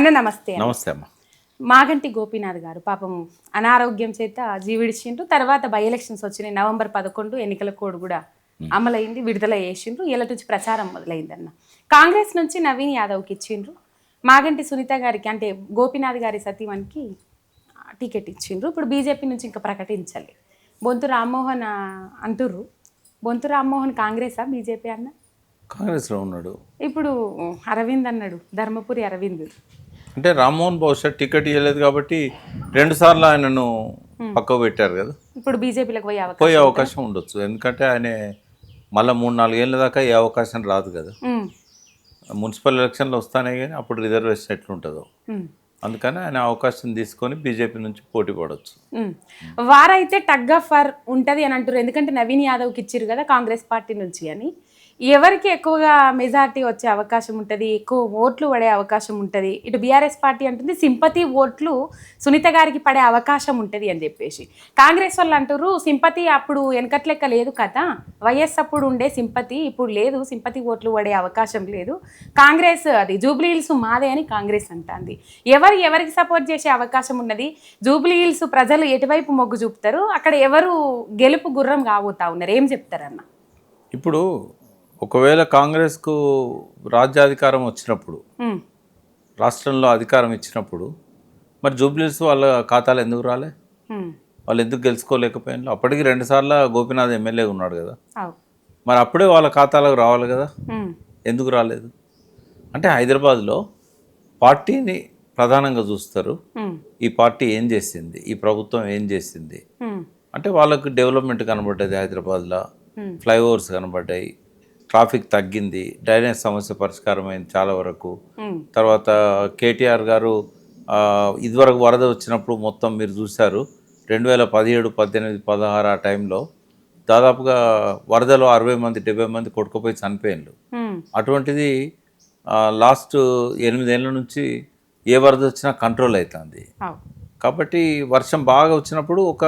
అన్న నమస్తే. నమస్తే అమ్మా. మాగంటి గోపీనాథ్ గారు పాపం అనారోగ్యం చేత జీవిడిచిండ్రు తర్వాత బై ఎలక్షన్స్ వచ్చినాయి. నవంబర్ పదకొండు ఎన్నికల కోడ్ కూడా అమలైంది విడుదల చేసిండ్రు. ఇలా నుంచి ప్రచారం మొదలైందన్న. కాంగ్రెస్ నుంచి నవీన్ యాదవ్కి ఇచ్చిండ్రు. మాగంటి సునీత గారికి అంటే గోపీనాథ్ గారి సతీమణికి టికెట్ ఇచ్చిండ్రు. ఇప్పుడు బీజేపీ నుంచి ఇంకా ప్రకటించాలి బొంతు రామ్మోహన్ అంటుర్రు. బొంతు రామ్మోహన్ కాంగ్రెసా బీజేపీ అన్న? కాంగ్రెస్లో ఉన్నాడు. ఇప్పుడు అరవింద్ అన్నాడు. ధర్మపురి అరవింద్. అంటే రామ్మోహన్ బహుశా టికెట్ ఇవ్వలేదు కాబట్టి రెండు సార్లు ఆయనను పక్కకు పెట్టారు కదా. ఇప్పుడు బీజేపీలకు పోయే అవకాశం పోయే అవకాశం ఉండొచ్చు. ఎందుకంటే ఆయన మళ్ళీ మూడు నాలుగేళ్ళ దాకా ఏ అవకాశం రాదు కదా. ఉమ్, మున్సిపల్ ఎలక్షన్లు వస్తానే కానీ అప్పుడు రిజర్వేషన్ ఎట్లుంటుందో. ఉమ్, అందుకని ఆయన అవకాశం తీసుకొని బీజేపీ నుంచి పోటీ పడవచ్చు. వారైతే టగ్ ఆఫ్ ఫర్ ఉంటది అని అంటారు ఎందుకంటే నవీన్ యాదవ్కి ఇచ్చారు కదా కాంగ్రెస్ పార్టీ నుంచి అని. ఎవరికి ఎక్కువగా మెజార్టీ వచ్చే అవకాశం ఉంటుంది? ఎక్కువ ఓట్లు పడే అవకాశం ఉంటుంది? ఇటు బీఆర్ఎస్ పార్టీ అంటుంది సింపతి ఓట్లు సునీత గారికి పడే అవకాశం ఉంటుంది అని చెప్పేసి. కాంగ్రెస్ వాళ్ళు అంటారు సింపతి అప్పుడు వెనకట్లెక్క లేదు కదా? వైఎస్ అప్పుడు ఉండే సింపతి ఇప్పుడు లేదు. సింపతి ఓట్లు పడే అవకాశం లేదు. కాంగ్రెస్ అది జూబ్లీ హిల్స్ మాదే అని కాంగ్రెస్ అంటుంది. ఎవరు ఎవరికి సపోర్ట్ చేసే అవకాశం ఉన్నది? జూబ్లీ హిల్స్ ప్రజలు ఎటువైపు మొగ్గు చూపుతారు? అక్కడ ఎవరు గెలుపు గుర్రం కాబోతా ఉన్నారు? ఏం చెప్తారన్న? ఇప్పుడు ఒకవేళ కాంగ్రెస్కు రాజ్యాధికారం వచ్చినప్పుడు రాష్ట్రంలో అధికారం ఇచ్చినప్పుడు మరి జూబ్లీస్ వాళ్ళ ఖాతాలు ఎందుకు రాలే? వాళ్ళు ఎందుకు గెలుచుకోలేకపోయినారు అప్పటికి రెండుసార్లు గోపీనాథ్ ఎమ్మెల్యే ఉన్నాడు కదా. మరి అప్పుడే వాళ్ళ ఖాతాలకు రావాలి కదా. ఎందుకు రాలేదు? అంటే హైదరాబాద్లో పార్టీని ప్రధానంగా చూస్తారు. ఈ పార్టీ ఏం చేసింది? ఈ ప్రభుత్వం ఏం చేసింది? అంటే వాళ్ళకు డెవలప్మెంట్ కనబడ్డది హైదరాబాద్లో. ఫ్లైఓవర్స్ కనబడ్డాయి. ట్రాఫిక్ తగ్గింది డ్రైనేజ్ సమస్య పరిష్కారం అయింది చాలా వరకు. తర్వాత కేటీఆర్ గారు ఇదివరకు వరద వచ్చినప్పుడు మొత్తం మీరు చూశారు రెండు వేల పదిహేడు పద్దెనిమిది పదహారు ఆ టైంలో దాదాపుగా వరదలో అరవై మంది డెబ్బై మంది కొట్టుకుపోయి చనిపోయినారు ఉమ్, అటువంటిది లాస్ట్ ఎనిమిదేళ్ళ నుంచి ఏ వరద వచ్చినా కంట్రోల్ అవుతుంది అవు. కాబట్టి వర్షం బాగా వచ్చినప్పుడు ఒక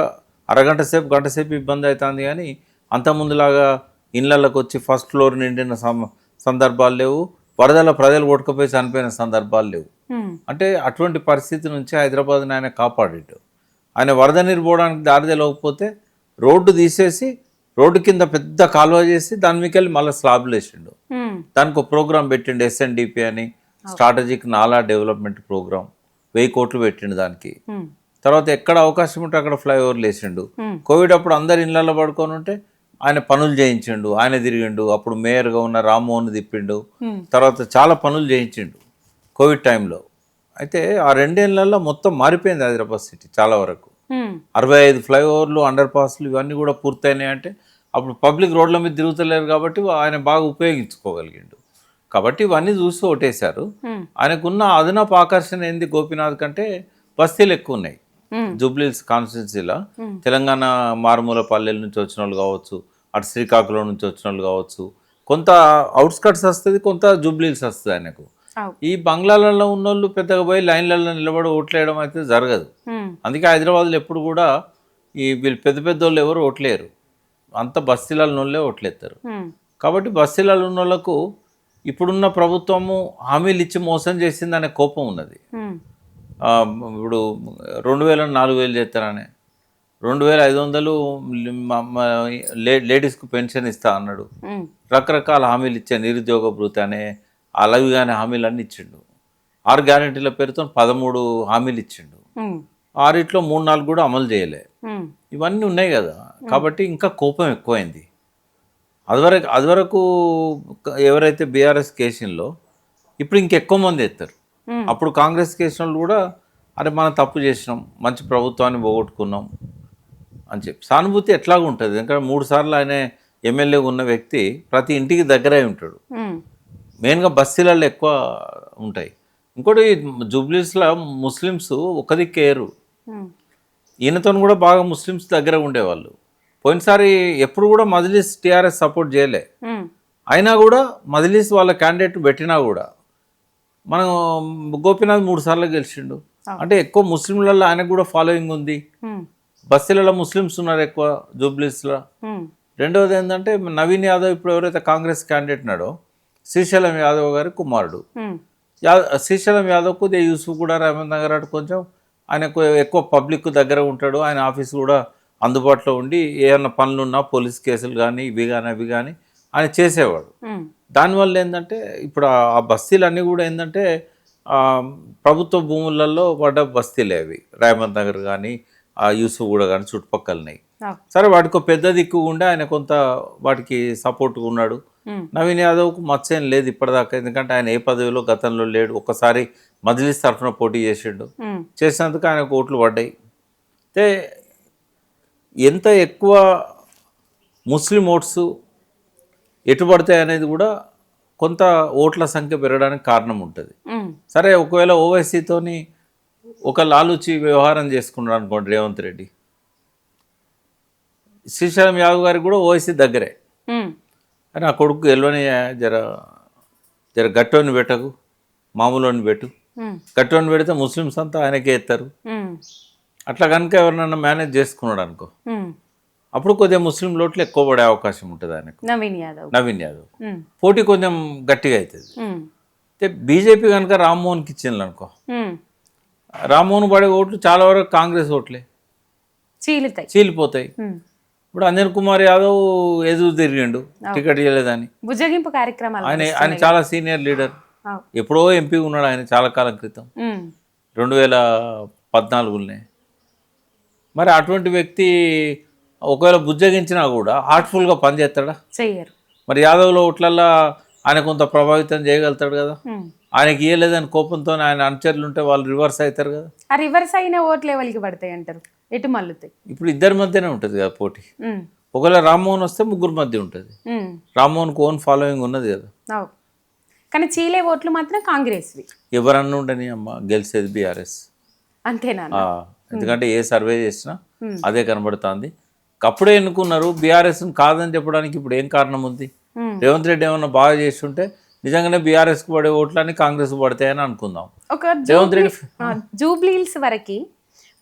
అరగంట సేపు గంట సేపు ఇబ్బంది అవుతుంది కానీ అంత ముందులాగా ఇళ్ళకి వచ్చి ఫస్ట్ ఫ్లోర్ నిండిన సందర్భాలు లేవు. వరదల ప్రజలు కొట్టుకుపోయి చనిపోయిన సందర్భాలు లేవు. అంటే అటువంటి పరిస్థితి నుంచి హైదరాబాద్ని ఆయన కాపాడాడు. ఆయన వరద నీరు పోవడానికి దారి తెలియకపోతే రోడ్డు తీసేసి రోడ్డు కింద పెద్ద కాలువ చేసి దాని మీకు వెళ్ళి మళ్ళీ స్లాబ్లు వేసిండు దానికి ఒక ప్రోగ్రామ్ పెట్టిండు ఎస్ఎన్డిపి అని స్ట్రాటజిక్ నాలా డెవలప్మెంట్ ప్రోగ్రామ్ వెయ్యి కోట్లు పెట్టిండు దానికి. తర్వాత ఎక్కడ అవకాశం ఉంటే అక్కడ ఫ్లైఓవర్లు వేసిండు. కోవిడ్ అప్పుడు అందరు ఇళ్ళల్లో పడుకొని ఉంటే ఆయన పనులు చేయించిండు ఆయన తిరిగిండు. అప్పుడు మేయర్గా ఉన్న రామ్మోహన్ తిప్పిండు. తర్వాత చాలా పనులు చేయించిండు కోవిడ్ టైంలో. అయితే ఆ రెండేళ్ళలో మొత్తం మారిపోయింది హైదరాబాద్ సిటీ చాలా వరకు. అరవై ఐదు ఫ్లైఓవర్లు అండర్ పాస్లు ఇవన్నీ కూడా పూర్తయినాయి అంటే అప్పుడు పబ్లిక్ రోడ్ల మీద తిరుగుతలేరు కాబట్టి ఆయన బాగా ఉపయోగించుకోగలిగిండు. కాబట్టి ఇవన్నీ చూసి ఓటేశారు ఉమ్, ఆయనకున్న అదనపు ఆకర్షణ ఏంది గోపీనాథ్ కంటే బస్తీలు ఎక్కువ ఉన్నాయి. జూబ్లీస్ కాన్స్టిట్యున్సీలో. తెలంగాణ మారుమూల పల్లెల నుంచి వచ్చిన వాళ్ళు కావచ్చు అటు శ్రీకాకుళం నుంచి వచ్చిన వాళ్ళు కావచ్చు. కొంత అవుట్స్కట్స్ వస్తుంది కొంత జూబ్లీస్ వస్తుంది ఆయనకు. ఈ బంగ్లాలలో ఉన్న వాళ్ళు పెద్దగా పోయి లైన్లలో నిలబడి ఓట్లేయడం అయితే జరగదు. అందుకే హైదరాబాద్లో ఎప్పుడు కూడా ఈ వీళ్ళు పెద్ద పెద్ద వాళ్ళు ఎవరు ఓట్లేరు అంత బస్తీలలో వాళ్ళే ఓట్లేస్తారు కాబట్టి బస్తీలలో ఉన్న వాళ్ళకు ఇప్పుడున్న ప్రభుత్వము హామీలు ఇచ్చి మోసం చేసిందనే కోపం ఉన్నది. ఇప్పుడు రెండు వేల నాలుగు వేలు చేస్తారని రెండు వేల ఐదు వందలు లేడీస్కు పెన్షన్ ఇస్తా అన్నాడు. రకరకాల హామీలు ఇచ్చా నిరుద్యోగ భృతి అనే అలావి కానీ హామీలన్నీ ఇచ్చిండు. ఆరు గ్యారెంటీల పేరుతో పదమూడు హామీలు ఇచ్చిండు. ఆరిట్లో మూడు నాలుగు కూడా అమలు చేయలే. ఇవన్నీ ఉన్నాయి కదా. కాబట్టి ఇంకా కోపం ఎక్కువైంది. అదివరకు అదివరకు ఎవరైతే బీఆర్ఎస్ కేసుల్లో ఇప్పుడు ఇంకెక్కువ మంది ఎత్తారు. అప్పుడు కాంగ్రెస్ కేసిన వాళ్ళు కూడా అరే మనం తప్పు చేసినాం మంచి ప్రభుత్వాన్ని పోగొట్టుకున్నాం అని చెప్పి. సానుభూతి ఎట్లాగా ఉంటుంది. ఎందుకంటే మూడు సార్లు ఆయన ఎమ్మెల్యే ఉన్న వ్యక్తి ప్రతి ఇంటికి దగ్గరే ఉంటాడు. మెయిన్గా బస్తీలలో ఎక్కువ ఉంటాయి. ఇంకోటి జూబ్లీస్లో ముస్లిమ్స్ ఒక దిక్కేరు ఉమ్, ఈయనతో కూడా బాగా ముస్లిమ్స్ దగ్గర ఉండేవాళ్ళు. పోయినసారి ఎప్పుడు కూడా మజ్లిస్ టీఆర్ఎస్ సపోర్ట్ చేయలే. అయినా కూడా మజ్లిస్ వాళ్ళ క్యాండిడేట్ పెట్టినా కూడా మనం గోపీనాథ్ మూడు సార్లు గెలిచిండు. అంటే ఎక్కువ ముస్లింలలో ఆయనకు కూడా ఫాలోయింగ్ ఉంది. ఉమ్, బస్తీలలో ముస్లిమ్స్ ఉన్నారు ఎక్కువ జూబ్లీస్లో. రెండవది ఏంటంటే నవీన్ యాదవ్ ఇప్పుడు ఎవరైతే కాంగ్రెస్ క్యాండిడేట్ ఉన్నాడో శ్రీశైలం యాదవ్ గారి కుమారుడు. శ్రీశైలం యాదవ్ కొద్దిగా యూసుఫ్ కూడా అటు కొంచెం ఆయనకు ఎక్కువ పబ్లిక్ దగ్గర ఉంటాడు. ఆయన ఆఫీస్ కూడా అందుబాటులో ఉండి ఏమన్నా పనులున్నా పోలీస్ కేసులు కానీ ఇవి కానీ అవి కానీ ఆయన చేసేవాడు. దానివల్ల ఏంటంటే ఇప్పుడు ఆ- ఆ బస్తీలన్నీ కూడా ఏంటంటే ప్రభుత్వ భూములలో పడ్డ బస్తీలే అవి. రాయమంత్ నగర్ కానీ ఆ యూసుఫ్ కూడా కానీ చుట్టుపక్కలనే. సరే వాటికి ఒక పెద్ద దిక్కు ఉండే ఆయన కొంత వాటికి సపోర్ట్గా ఉన్నాడు. నవీన్ యాదవ్కు మత్స్యం లేదు ఇప్పటిదాకా. ఎందుకంటే ఆయన ఏ పదవిలో గతంలో లేడు. ఒక్కసారి మజ్లిస్ తరఫున పోటీ చేసిండు. చేసినందుకు ఆయనకు ఓట్లు పడ్డాయి. అయితే ఎంత ఎక్కువ ముస్లిం ఓట్స్ ఎటు పడతాయి అనేది కూడా కొంత ఓట్ల సంఖ్య పెరగడానికి కారణం ఉంటుంది. సరే ఒకవేళ ఓవైసీతోని ఒక లాలూచి వ్యవహారం చేసుకున్నాడు అనుకోండి రేవంత్ రెడ్డి. శ్రీశైలం యాదవ్ గారికి కూడా ఓవైసీ దగ్గరే. అని ఆ కొడుకు ఎల్వని జర జర గట్టోని పెట్టకు మామూలుని పెట్టు. గట్టోని పెడితే ముస్లిమ్స్ అంతా ఆయనకే ఎత్తారు. అట్లా కనుక ఎవరినన్నా మేనేజ్ చేసుకున్నాడు అనుకో. అప్పుడు కొద్దిగా ముస్లిం లోట్లు ఎక్కువ పడే అవకాశం ఉంటుంది ఆయనకు. నవీన్ యాదవ్. నవీన్ యాదవ్. పోటీ కొంచెం గట్టిగా అవుతుంది అయితే బీజేపీ కనుక రామ్మోహన్కి ఇచ్చింది అనుకో. రామ్మోహన్ పడే ఓట్లు చాలా వరకు కాంగ్రెస్ ఓట్లే. చీలుతాయి. చీలిపోతాయి. ఇప్పుడు అంజన్ కుమార్ యాదవ్ ఎదురు తిరిగిండు టికెట్ ఇవ్వలేదని బుజ్జగింపు కార్యక్రమాలు ఆయన ఆయన చాలా సీనియర్ లీడర్. ఎప్పుడో ఎంపీ ఉన్నాడు ఆయన చాలా కాలం క్రితం. రెండు వేల పద్నాలుగులోనే. మరి అటువంటి వ్యక్తి ఒకవేళ బుజ్జగించినా కూడా హార్ట్ఫుల్గా పనిచేస్తాడా? చెయ్యరు. మరి యాదవ్లో ఓట్లల్లో ఆయన కొంత ప్రభావితం చేయగలుగుతాడు కదా. ఆయనకి ఇయ్యలేదని కోపంతో ఆయన అనుచరులు ఉంటే వాళ్ళు రివర్స్ అవుతారు కదా. ఆ రివర్స్ అయిన ఓట్ లెవెల్కి పడతాయి అంటారు. ఎటు మల్లుతాయి ఇప్పుడు ఇద్దరి మధ్యనే ఉంటుంది కదా పోటీ. ఒకవేళ రామ్మోహన్ వస్తే ముగ్గురు మధ్య ఉంటుంది. రామ్మోహన్కి ఓన్ ఫాలోయింగ్ ఉన్నది కదా. కానీ చీలే ఓట్లు మాత్రం కాంగ్రెస్వి. ఎవరన్నా ఉండని అమ్మ గెలిచేది బీఆర్ఎస్. అంతేనా ఎందుకంటే ఏ సర్వే చేసినా అదే కనబడుతుంది. అప్పుడే ఎన్నుకున్నారు బీఆర్ఎస్ కాదని చెప్పడానికి ఇప్పుడు ఏం కారణం ఉంది. రేవంత్ రెడ్డి ఏమన్నా బాగా చేస్తుంటే నిజంగానే బీఆర్ఎస్కి పడే ఓట్లని కాంగ్రెస్ పడతాయని అనుకుందాం. ఒక రేవంత్ రెడ్డి జూబ్లీల్స్ వరకు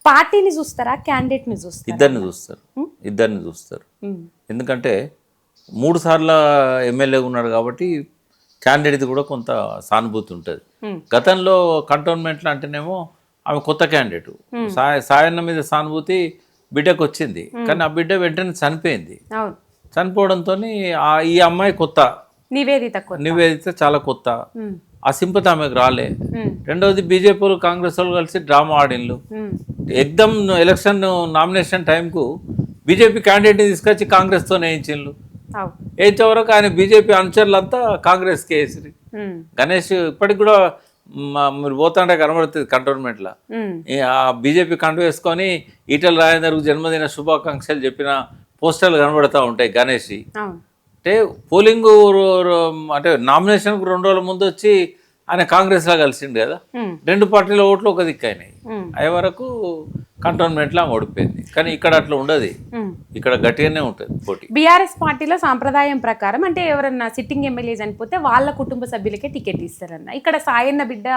పార్టీని చూస్తారా క్యాండిడేట్ని చూస్తారా? ఇద్దరిని చూస్తారు. ఇద్దరిని చూస్తారు. ఎందుకంటే మూడు సార్ల ఎమ్మెల్యే ఉన్నాడు కాబట్టి క్యాండిడేట్ కూడా కొంత సానుభూతి ఉంటుంది. గతంలో కంటోన్మెంట్లు అంటేనేమో ఆమె కొత్త క్యాండిడేట్. సాయ సాయన్న మీద సానుభూతి బిడ్డకు వచ్చింది కానీ ఆ బిడ్డ వెంటనే చనిపోయింది. చనిపోవడంతో ఈ అమ్మాయి కొత్త నివేదిత నివేదిత చాలా కొత్త. ఆ సింపతి ఆమెకు రాలే. రెండవది బీజేపీ కాంగ్రెస్ వాళ్ళు కలిసి డ్రామా ఆడిన్లు. ఉమ్, ఎగ్దమ్ ఎలక్షన్ నామినేషన్ టైంకు బీజేపీ క్యాండిడేట్ని తీసుకొచ్చి కాంగ్రెస్తో వేయించిండ్రు వేయించే వరకు ఆయన బీజేపీ అనుచరులంతా కాంగ్రెస్కి వేసిరి. గణేష్ ఇప్పటికి కూడా మీరు పోతుంటే కనబడుతుంది కంటోన్మెంట్లో. బీజేపీ కంట వేసుకొని ఈటల రాజేందర్కు జన్మదిన శుభాకాంక్షలు చెప్పిన పోస్టర్లు కనబడుతూ ఉంటాయి గణేష్ అంటే పోలింగ్ రో- రో- అంటే నామినేషన్కు రెండు రోజుల ముందు వచ్చి ఆయన కాంగ్రెస్లో కలిసిండు కదా. రెండు పార్టీల ఓట్లు ఒక దిక్కు అయినాయి. అయ్యే వరకు కంటోన్మెంట్లో ఆమె ఓడిపోయింది. కానీ ఇక్కడ అట్లా ఉండదు. ఇక్కడ గట్టిగానే ఉంటుంది పోటీ. బీఆర్ఎస్ పార్టీలో సాంప్రదాయం ప్రకారం అంటే ఎవరన్నా సిట్టింగ్ ఎమ్మెల్యే చనిపోతే వాళ్ళ కుటుంబ సభ్యులకే టికెట్ ఇస్తారన్న. ఇక్కడ సాయన్న బిడ్డ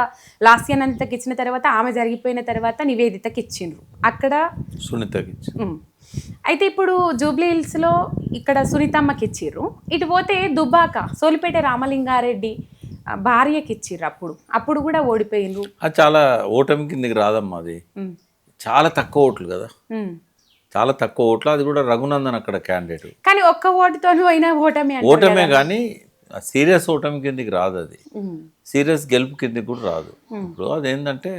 లాస్యానంతకి ఇచ్చిన తర్వాత ఆమె జరిగిపోయిన తర్వాత నివేదితకి ఇచ్చిండ్రు. అక్కడ సునీతకి ఇచ్చి. అయితే ఇప్పుడు జూబ్లీ హిల్స్లో ఇక్కడ సునీతమ్మకి ఇచ్చిర్రు ఇటు పోతే దుబ్బాక సోలిపేట రామలింగారెడ్డి భార్యకి ఇచ్చిర్రు అప్పుడు. అప్పుడు కూడా ఓడిపోయిండ్రు. చాలా ఓటమి కిందకి రాదమ్మా అది. చాలా తక్కువ ఓట్లు కదా. చాలా తక్కువ ఓట్లు. అది కూడా రఘునందన్ అక్కడ క్యాండిడేట్. కానీ ఒక్క ఓటుతోనూ అయినా ఓటమి ఓటమే కానీ సీరియస్ ఓటమి కిందకి రాదు అది. సీరియస్ గెలుపు కిందకి కూడా రాదు. ఇప్పుడు అదేంటంటే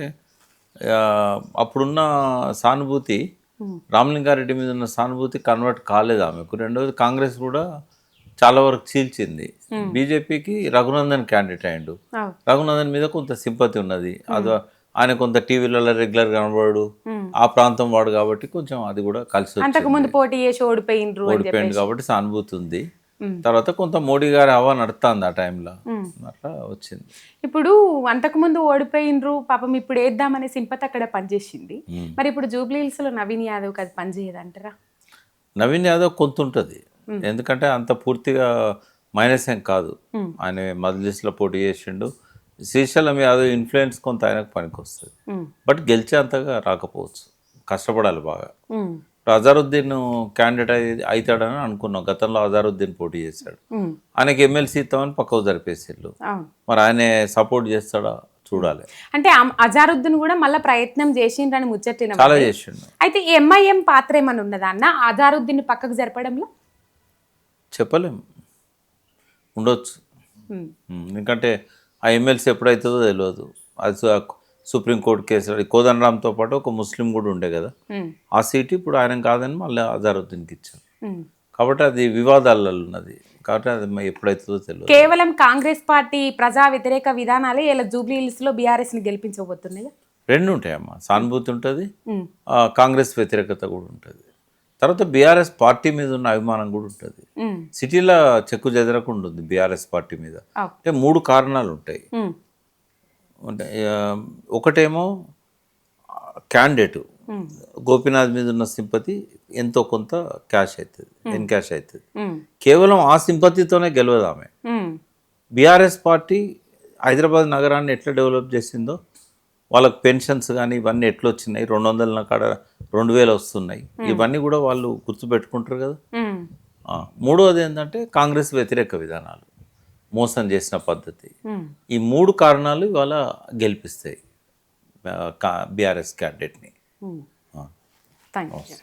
అప్పుడున్న సానుభూతి. రామలింగారెడ్డి మీద ఉన్న సానుభూతి కన్వర్ట్ కాలేదు ఆమెకు. రెండవది కాంగ్రెస్ కూడా చాలా వరకు చీల్చింది. బీజేపీకి రఘునందన్ క్యాండిడేట్ అయ్యిండు. రఘునందన్ మీద కొంత సింపతి ఉన్నది. అది ఆయన కొంత టీవీలలో రెగ్యులర్ కనబడు. ఆ ప్రాంతం వాడు కాబట్టి కొంచెం అది కూడా కలిసి వచ్చింది. అంతకు ముందు పోటీ చేసి ఓడిపోయిండ్రు ఓడిపోయింది కాబట్టి సానుభూతి ఉంది. తర్వాత కొంత మోడీ గారి హవా నడుస్తుంది ఆ టైంలో. అట్లా వచ్చింది. ఇప్పుడు అంతకుముందు ఓడిపోయినరు పాపం ఇప్పుడు వేద్దామనే సింపతి అక్కడ పనిచేసింది. మరి ఇప్పుడు జూబ్లీ హిల్స్లో నవీన్ యాదవ్ అది పనిచేయదు అంటారా నవీన్ యాదవ్ కొంత ఉంటుంది. ఎందుకంటే అంత పూర్తిగా మైనస్ ఏం కాదు. ఆయన మజ్లిస్లో పోటీ చేసిండు. శ్రీశైలం యాదవ్ ఇన్ఫ్లుయెన్స్ కొంత ఆయనకు పనికి వస్తుంది. బట్ గెలిచేంతగా రాకపోవచ్చు. కష్టపడాలి బాగా. అజారుద్దీన్ క్యాండిడేట్ అవుతాడని అనుకున్నాం. గతంలో అజారుద్దీన్ పోటీ చేశాడు. ఆయనకి ఎమ్మెల్సీ ఇస్తామని పక్కకు జరిపేసిళ్ళు మరి ఆయన సపోర్ట్ చేస్తాడా? చూడాలి. అంటే అజారుద్దీన్ కూడా మళ్ళీ ప్రయత్నం చేసిండ్రని ముచ్చటిన చాలా చేసిండు. అయితే ఎంఐఎం పాత్ర ఏమైనా ఉన్నదా అన్న? అజారుద్దీన్ పక్కకు జరపడంలో? చెప్పలేం. ఉండొచ్చు. ఎందుకంటే ఆ ఎమ్మెల్సీ ఎప్పుడైతుందో తెలియదు అది సుప్రీంకోర్టు కేసు కోదండరామ్తో పాటు ఒక ముస్లిం కూడా ఉండే కదా. ఆ సీటు ఇప్పుడు ఆయన కాదని మళ్ళీ అజారుద్దీన్కి ఇచ్చారు. కాబట్టి అది వివాదాలలో ఉన్నది. కాబట్టి అది ఎప్పుడైతుందో తెలియదు కేవలం కాంగ్రెస్ పార్టీ ప్రజా వ్యతిరేక విధానాలే ఇలా జూబ్లీ హిల్స్లో బీఆర్ఎస్ని గెలిపించబోతున్నాయి రెండు ఉంటాయమ్మా సానుభూతి ఉంటుంది కాంగ్రెస్ వ్యతిరేకత కూడా ఉంటుంది. తర్వాత బీఆర్ఎస్ పార్టీ మీద ఉన్న అభిమానం కూడా ఉంటుంది. సిటీలో చెక్కు చెదరకుండా ఉంది బీఆర్ఎస్ పార్టీ మీద. అంటే మూడు కారణాలు ఉంటాయి. అంటే ఒకటేమో క్యాండిడేట్. గోపీనాథ్ మీద ఉన్న సింపతి ఎంతో కొంత క్యాష్ అవుతుంది ఎన్క్యాష్ అవుతుంది. కేవలం ఆ సింపతితోనే గెలవదు ఆమె. బీఆర్ఎస్ పార్టీ హైదరాబాద్ నగరాన్ని ఎట్లా డెవలప్ చేసిందో వాళ్ళకి పెన్షన్స్ కానీ ఇవన్నీ ఎట్లా వచ్చినాయి రెండు వందల కాడ రెండు వేలు వస్తున్నాయి. ఇవన్నీ కూడా వాళ్ళు గుర్తుపెట్టుకుంటారు కదా? మూడవది ఏంటంటే కాంగ్రెస్ వ్యతిరేక విధానాలు. మోసం చేసిన పద్ధతి. ఈ మూడు కారణాలు ఇవాళ గెలిపిస్తాయి బీఆర్ఎస్ క్యాండిడేట్ని. Thank you